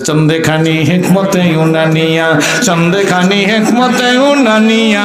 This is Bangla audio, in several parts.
চন্দেখানি হেকমতে উনানিয়া চন্দেখানি হেকমতে উনানিয়া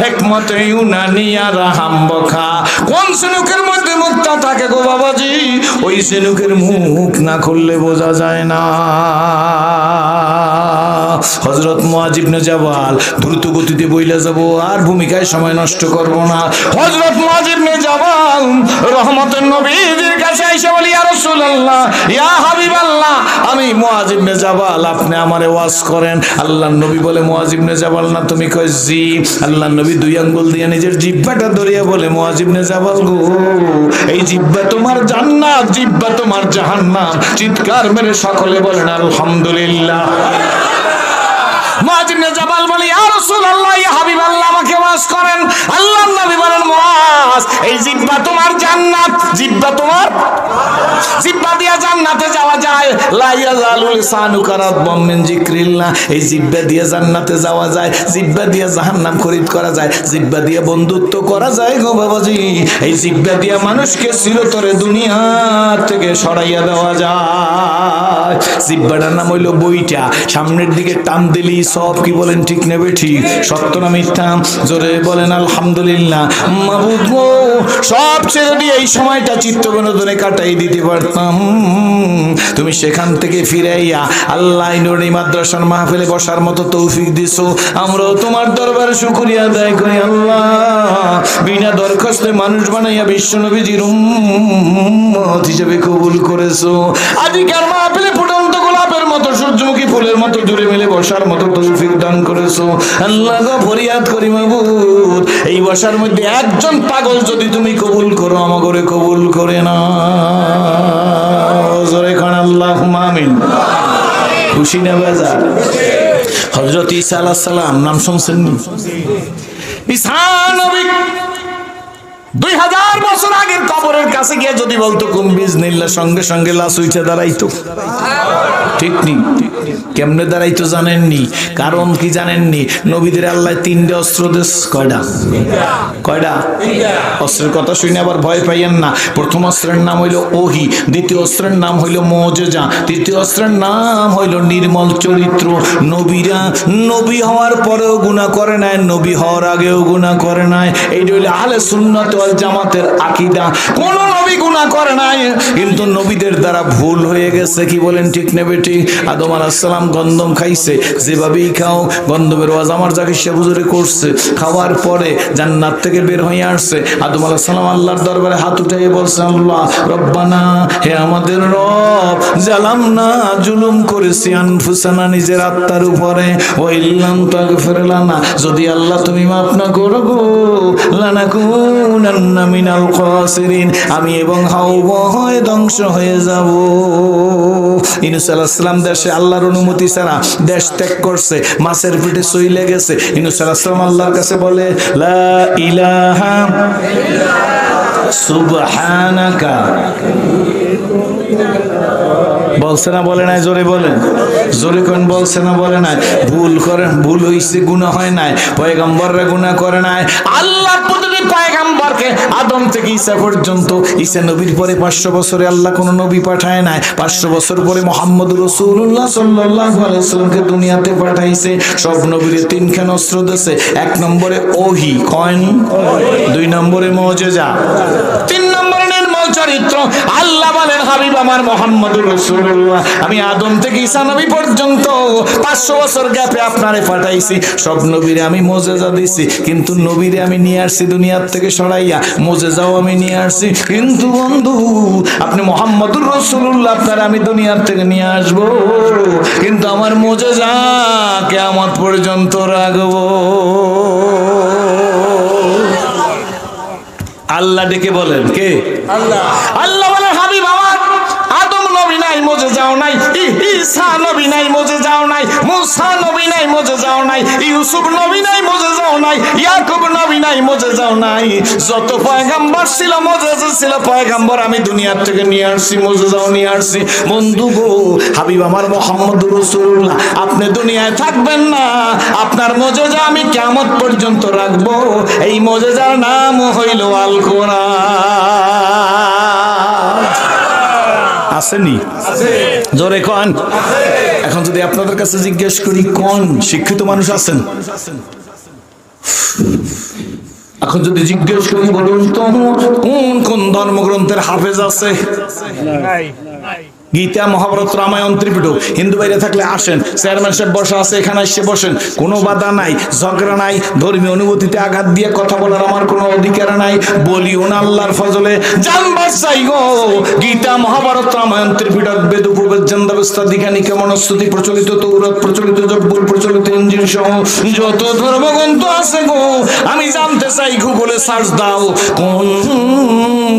হেকমতে উনানিয়া রাহাম বখা কোন সিনুকের মধ্যে মুক্তা থাকে গো বাবাজি? ওই সিনুকের মুখ না খুললে বোঝা যায় না। হজরত মুয়াজিবনে জাবাল, দ্রুত গতিতে বইলা যাব, আর ভূমিকায় সময় নষ্ট করব না। হজরত মুয়াজিবনে জাবাল, রহমতের নবীজির কাছে এসে বলি, ইয়া রাসূলুল্লাহ, ইয়া হাবিবাল্লাহ। আমি মুয়াজিবনে জাবাল, আপনি আমারে ওয়াজ করেন। আল্লাহর নবী বলে মুয়াজিবনে জাবাল না, তুমি কই জি? আল্লাহর নবী দুই আঙ্গুল দিয়ে নিজের জিহ্বাটা ধরিয়া বলে মুয়াজিবনে জাবাল গো, এই জিহ্বা তোমার জান্নাত, জিহ্বা তোমার জাহান্নাম। চিৎকার মেরে সকলে বলেন, আলহামদুলিল্লাহ। জাবাল বলে হাবিবাল্লাহ, আমাকে ওয়াজ করেন। নবী বলেন এই জিহ্বা তোমার জান্নাত জিহ্বা তোমার দিয়া জান্নাতে যাওয়া যায়। এই জিহ্বা দিয়ে জান্নাতে যাওয়া যায় জিহ্বা দিয়ে জাহান্নাম খরিদ করা যায় জিহ্বা দিয়ে বন্ধুত্ব করা যায় গো বাবাজি। এই জিহ্বা দিয়ে মানুষকে চিরতরে দুনিয়া থেকে সরাইয়া দেওয়া যায়। জিহ্বাটার নাম হইল বইটা, সামনের দিকে টান দিলি সব কি বলেন ঠিক নেবে ঠিক সত্য না মিথ্যা? জোরে বলেন, আলহামদুলিল্লাহ। সব ছেড়ে দিয়ে এই সময়টা চিত্ত বিনোদনে কাটাই দিতে পারতাম, তুমি সেখান থেকে ফিরাইয়া আল্লাহ নুরি মাদ্রাসার মাহফিলে বসার মতো তৌফিক দিছো। আমরাও তোমার দরবারে শুকরিয়া আদায় করি, আল্লাহ। বিনা দরখাস্তে মানুষ বানাইয়া বিশ্ব নবীজির উম্মত হিসেবে কবুল করেছ। আজকের মাহফিলে সূর্যমুখী ফুলের মতো জুড়ে মিলে বসার মতো তৌফিক দান করেছ। আল্লাহ গো, ফরিয়াদ করি মাবুদ। এই বসার মধ্যে একজন পাগল যদি তুমি কবুল করো, আমাগরে কবুল করে না জোরে খান আল্লাহ আমিন। খুশি না বাজার হজরত ঈসা আলাহ সালাম নাম শুনছেন? ঈসা নবী দুই হাজার বছর আগের কবরের কাছে গিয়ে যদি বলতো, কুম্বিজ নিল্লা সঙ্গে সঙ্গে লাশ উঠে দাঁড়াইতো। ঠিক নি কেমনে দাঁড়াইতো জানেননি? কারণ কি জানেননি? নবীদের আল্লাহ তিনটে অস্ত্র দেশ। কয়টা? কয়টা? অস্ত্রের কথা শুনে আবার ভয় পাইয়েন না। প্রথম অস্ত্রের নাম হইল ওহি, দ্বিতীয় অস্ত্রের নাম হইল মজেজা, তৃতীয় অস্ত্রের নাম হইল নির্মল চরিত্র। নবীরা নবী হওয়ার পরেও গুণা করে নাই, নবী হওয়ার আগেও গুণা করে নাই। এইটা হইলে আহলে সুন্নাত জামাতের আকীদা। কোন নবী গুণা করে নাই, কিন্তু নবীদের দ্বারা ভুল হয়ে গেছে, কি বলেন ঠিক নেবে ঠিক আদম আলাইহিস সালাম গন্ধম খাইছে, যেভাবেই খাও গন্ধমের ওয়াজ আমার যাকে সে বুজুরে করছে। খাওয়ার পরে জান্নাত থেকে বের হয়ে আসছে। আদম আলাইহিস সালাম আল্লাহর দরবারে হাত উঠিয়ে বলছে, আল্লাহ, রব্বানা, হে আমাদের রব, জালাম না, জুলুম করেছি, আনফুসানা, নিজের আত্মার উপরে। ও ইল্লাম তাগফির লানা, যদি আল্লাহ তুমি মাফ না করো গো, লানাকুনান্না মিনাল খাসিরিন, আমি এবং হাওব হয়ে ধ্বংস হয়ে যাব। ইনুস আলাইহিস দেশে আল্লাহর অনুমতি ছাড়া দেশ ত্যাগ করছে, মাছের পিঠে চইলে গেছে ইনুস আলাইহিস আল্লাহর কাছে বলে, লা ইলাহা সুবহানাকা। বলছে না, বলে নাই, জোরে বলেন জোরে কোন বলছে না, বলে নাই। ভুল করে ভুল হইছে, গুনাহ হয় নাই। পয়গম্বররা গুনাহ করে নাই। আল্লাহ প্রতিটি পয়গম্বরকে আদম থেকে ঈসা পর্যন্ত, ঈসা নবীর পরে পাঁচশো বছরে আল্লাহ কোনো নবী পাঠায় নাই। পাঁচশো বছর পরে মোহাম্মদ রসুল্লাহ সাল্লাহ আলাইসাল্লামকে দুনিয়াতে পাঠাইছে। সব নবীর তিনখান অস্ত্র দেশে এক নম্বরে ওহি, কয়েন? দুই নম্বরে মজেজা। তিন নম্বরে চরিত্র আল্লাহ বলেন, হাবিব আমার মোহাম্মদুর রসুল্লাহ আমি আদম থেকে ঈসা নবী পর্যন্ত পাঁচশো বছর গ্যাপে আপনারে পাঠাইছি। সব নবীরে আমি মোজেজা দিছি, কিন্তু নবীরে আমি নিয়ে আসছি দুনিয়ার থেকে সরাইয়া। মোজেজাও আমি নিয়ে আসছি। কিন্তু বন্ধু, আপনি মোহাম্মদুর রসুল্লাহ আপনার আমি দুনিয়ার থেকে নিয়ে আসব। কিন্তু আমার মোজেজা কেমন পর্যন্ত রাখব। আল্লাহ ডেকে বলেন কে? আল্লাহ। আল্লাহ মজে যাও নাই ঈসা নবী নাই মজে যাও নাই, মুসা নবী নাই মজে যাও নাই, ইউসুফ নবী নাই মজে যাও নাই, ইয়াকুব নবী নাই মজে যাও নাই। যত পয়গাম্বর ছিল, মজে ছিল পয়গাম্বর আমি দুনিয়ার থেকে নিয়ে আসছি, মজে যাও নিয়ে আসছি। বন্ধু গো, হাবিব আমার মোহাম্মদ রসুল্লাহ, আপনি দুনিয়ায় থাকবেন না, আপনার মজেজা আমি কেমন পর্যন্ত রাখব, এই মজেজার নাম হইল আল কোরআন আসেনি? জোরে কন। এখন যদি আপনাদের কাছে জিজ্ঞেস করি, কোন শিক্ষিত মানুষ আছেন? এখন যদি জিজ্ঞেস করি, বলুন তো, কোন কোন ধর্মগ্রন্থের হাফেজ আছে? গীতা, মহাভারত, রামায়ণ ত্রিপিট হিন্দু বাইরে থাকলে আসেন। চেয়ারম্যান সাহেব বসা আছে, এখানে এসে বসেন। কোনো বাধা নাই, ঝগড়া নাই, ধর্মীয় অনুভূতিতে আঘাত দিয়ে কথা বলার আমার কোনো অধিকার নাই। বলিও না আল্লাহর ফজলে জানবার চাই গো। গীতা, মহাভারত, রামায়ণ, ত্রিপিটক, বেদ, উপবেদ জন্দাবস্থা দীঘানি কেমন স্তুতি প্রচলিত তৌরত, প্রচলিত জব্বুর প্রচলিত ইঞ্জিন সহ যত ধর্মগ্রন্থ আছে গো, আমি জানতে চাই গুগলে সার্চ দাও, কোন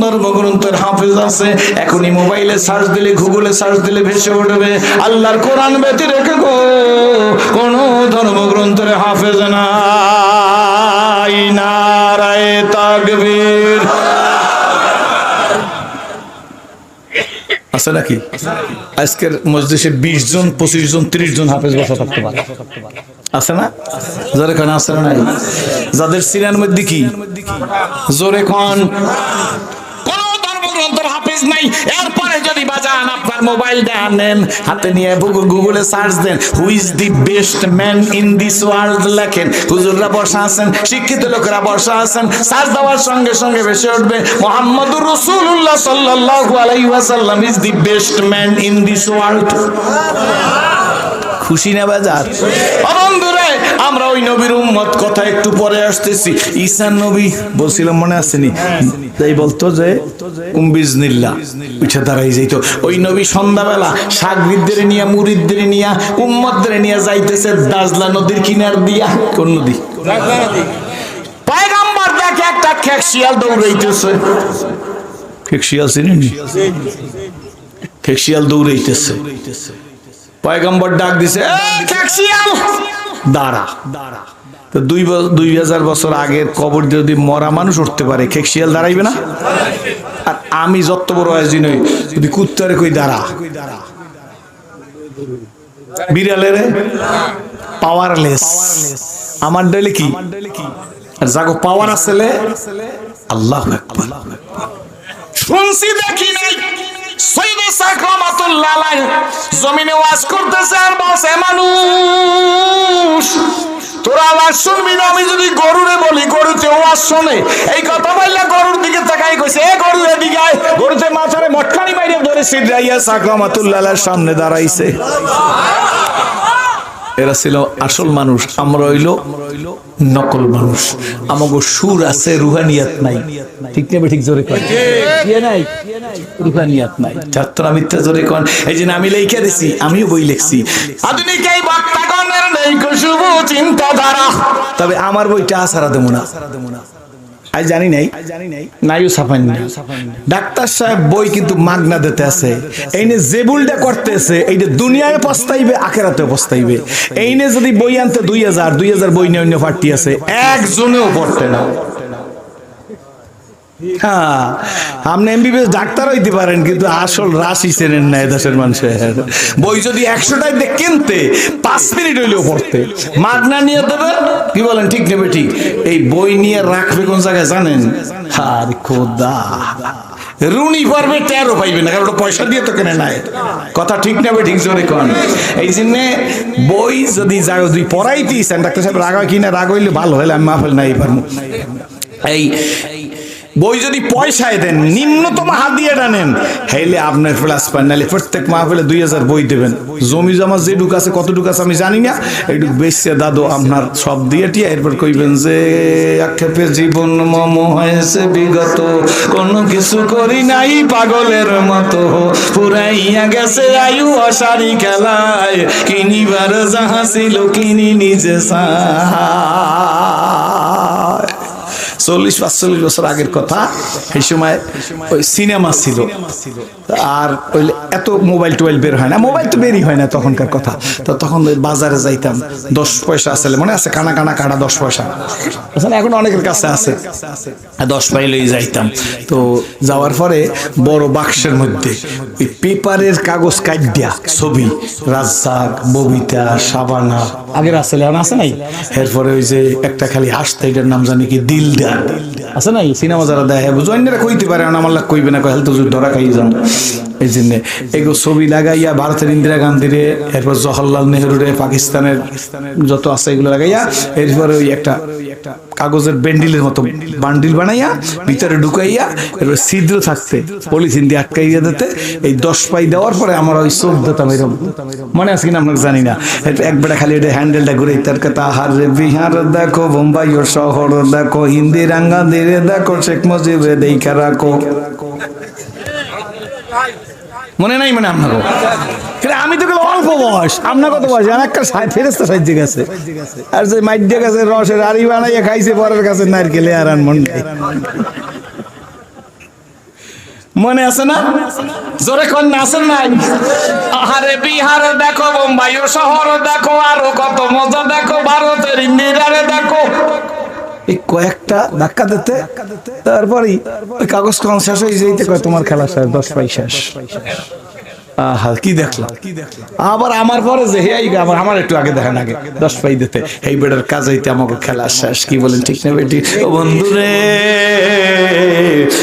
ধর্মগ্রন্থের হাফেজ আছে? এখনই মোবাইলে সার্চ দিলে গুগলে সার্চ দিলে ভেসে উঠবে। আল্লাহর কোরআন ব্যতি রেখে গো, কোন ধর্মগ্রন্থের হাফেজ নাই। নারায় তাকবীর। আছে নাকি? আজকের মসজিদে বিশ জন, পঁচিশ জন, ত্রিশ জন হাফেজ বসা থাকতে পারে। আছে না? জোরে খান আছে নাই? যাদের সিরিয়ার মধ্যে কি? জোরে খান হাফেজ নাই। এরপরে যদি বাজান আপনার মোবাইলটা নেন, হাতে নিয়ে Google- search then who is the best man in this world লেখেন। হুজুররা বসা আছেন, শিক্ষিত লোকেরা বসা আছেন, সার্চ দেওয়ার সঙ্গে সঙ্গে ভেসে উঠবে, মোহাম্মদুর রসুল্লাহ সাল্লাল্লাহু আলাইহি ওয়াসাল্লাম is the best man in this world খুশি না বাজার? বন্ধুরে আমরা ওই নবীর উম্মত কথা একটু পরে আসতেছি। ঈসা নবী বলছিলাম, মনে আসেনি তাই বলতো যে উম্বিজনিল্লা উঠে দাঁড়াই যাইত। ওই নবী সন্ধ্যাবেলা সাগরিদদের নিয়ে, মুরিদদের নিয়ে, উম্মতদের নিয়ে যাইতেছে দাজলা নদীর কিনার দিয়া। কোন নদী? পায়গাম্বার দেখে একটা খেক শিয়াল দৌড়াইতেছে। খেক শিয়াল চিনি খেক শিয়াল দৌড়াইতেছে। পয়গম্বর ডাক দিছে, "এই খেকশিয়াল!" দাঁড়া। দাঁড়া তো দুই দুই হাজার বছর আগের কবর যদি মরা মানুষ উঠতে পারে খেকশিয়াল দাঁড়াইবে না? আর আমি যত বড় আয়োজন হই, যদি কুত্তারে কই দাঁড়া। বিড়ালের পাওয়ারলেস আমার ডেলে কি? আর যাগো পাওয়ার আসলে আল্লাহ শুনছি, দেখি নাই? সৈয়দ সাকরামাতুল্লাহ জমিনে ওয়াজ করতেছে আর বসে মানুষ শুনবি না, আমি যদি গরুরে বলি, গরুতে ওয়াজ শোনে। এই কথা বললে গরুর দিকে তাকাই কইছে, এ গরু, এদিকে আয়। গরুতে মাথারে মটকানি মাইরে ধরে সিদ্ধাইয়া সাকরামাতুল্লাহ সামনে দাঁড়াইছে। এরা ছিল আসল মানুষ আমরা হইল নকল মানুষ। আমাগো সুর আছে রুহানিয়াত নাই। ঠিক নেবে ঠিক জোরে কয়? নাই। রুহানিয়াত নাই। যাত্রা মিথ্যা জোরে কন এই যে আমি লেখা দিছি আমিও বই লিখছি। আধুনিক এই বক্তাগণের নেই শুভ চিন্তাধারা। তবে আমার বইটা সারা দেবো না। আজ জানি নাই। নাইও ছাপান ডাক্তার সাহেব বই কিন্তু মাগনা দিতে আছে। এইনে যে ভুলটা করতেছে এইটা দুনিয়ায় পস্তাইবে। আখেরাতে পস্তাইবে। এইনে যদি বই আনতে দুই হাজার দুই হাজার বই নিয়ে অন্য পার্টি আছে একজনেও পড়তে না। হ্যাঁ আপনি এমবিবিএস ডাক্তার হইতে পারেন, কিন্তু আসল রাশি চেনেন না দেশের মানুষের। বই যদি একশোটাই দিয়ে কিনতে, পাঁচ মিনিট হইলেও পড়তে। মাগনা নিয়ে দেবেন, কি বলেন, ঠিক নেবে, ঠিক। এই বই নিয়ে রাখবে কোন জায়গায় জানেন? আর খোদা। রুনি পারবে তেরো পাইবে না, কারণ পয়সা দিয়ে তো কেনে নাই। কথা ঠিক নেবে, ঠিক জোরে কন। এই জন্যে বই যদি যদি পড়াইতেছেন ডাক্তার সাহেব রাগ হয় কিনা রাগ হইলে ভালো হলে আমি মাফেল নাই পারব। এই বই যদি পয়সায় দেন, নিম্নতম হাত দিয়ে টানেন। হেলে আপনার প্লাস পান নাহলে প্রত্যেক মাহফিলে দুই হাজার বই দেবেন। জমি জমা যে ডুক আছে কত ডুক আছে আমি জানি না। এইটুক বেশি দাদু আপনার সব দিয়ে টিয়া, এরপর কইবেন যে, আক্ষেপে জীবন মম হয়েছে বিগত। কোনো কিছু করি নাই পাগলের মতো। পুরাইয়া গেছে আয়ু অসারি খেলায়। কিনিবার যাহা ছিল কিনি নিজে সাহায় চল্লিশ, পাঁচচল্লিশ বছর আগের কথা। এই সময় ওই সিনেমা ছিল। আর ওই এত মোবাইল টোবাইল বের হয় না। মোবাইল তো বেরই হয় না তখনকার কথা। তো তখন ওই বাজারে যাইতাম। দশ পয়সা আসলে মনে আছে? কানা কানা কাটা দশ পয়সা। এখন অনেকের কাছে আছে। দশ পাইলেই যাইতাম। তো যাওয়ার পরে বড় বাক্সের মধ্যে ওই পেপারের কাগজ কাট দিয়া ছবি। রাজ্জাক, ববিতা সাবানা আগের আসলে আছে নাই? এরপরে ওই যে একটা খালি হাসতে, এটার নাম জানি কি? দিলদার। আছে নাই? সিনেমা যারা দেয়, বুঝো, অন্যরা কইতে পারে না, আমার লাগ কইবে না কই হেলতে ধরা খাই যান এই জন্য এগো ছবি লাগাইয়া ভারতের ইন্দিরা গান্ধীরে, এরপর জওহরলাল নেহরুরে, পাকিস্তানের যত আছে এগুলো লাগাইয়া, এরপরে ওই একটা কাগজের বেন্ডিলের মতো বান্ডিল বানাইয়া, ভিতরে ঢুকাইয়া, এরপর ছিদ্র থাকতে পলিথিন দিয়ে আটকাইয়া দিতে, এই দশ পাই দেওয়ার পরে আমার ওই চোখ দিতাম এরকম মনে আছে কিনা আপনাকে জানি না। একবারে খালি এটা হ্যান্ডেলটা ঘুরে তার কথা হার রে বিহার দেখো, বোম্বাই ও শহর দেখো হিন্দি রাঙ্গা দেখো, শেখ মুজিবে দেখা রাখো। মনে নাই মানে আপনাকে আমি তো অল্প বয়স। আপনার কত বয়স? আমার একটা ফেরেস্তা সাহায্য গেছে। আর যে মাইডে গেছে, রসের আড়ি বানাইয়া খাইছে, পরের কাছে নারকেলে আর মন। মনে আছে না? জোরে কোন না আছেন নাই? আহারে বিহার দেখো বোম্বাই শহর দেখো, আরও কত মজা দেখো, ভারতের ইন্দিরারে দেখো। এই কয়েকটা ধাক্কা দিতে, তারপরেই কাগজ কম শেষ হয়ে যেতে কয় তোমার খেলা শেষ দশ পাই শেষ। খেলা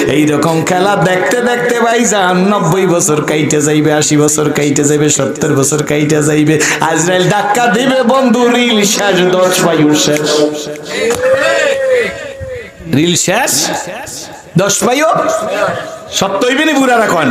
এইরকম খেলা দেখতে দেখতে ভাই যান নব্বই বছর কাইটে যাইবে, আশি বছর কাইটে যাইবে, সত্তর বছর কাইটে যাইবে। আজরাইল ধাক্কা দিবে, বন্ধু, রিল শেষ, দশ পাইউর শেষ। রিল শেষ? দশ পাইও সত্য হইবে নি বুড়ারা কন?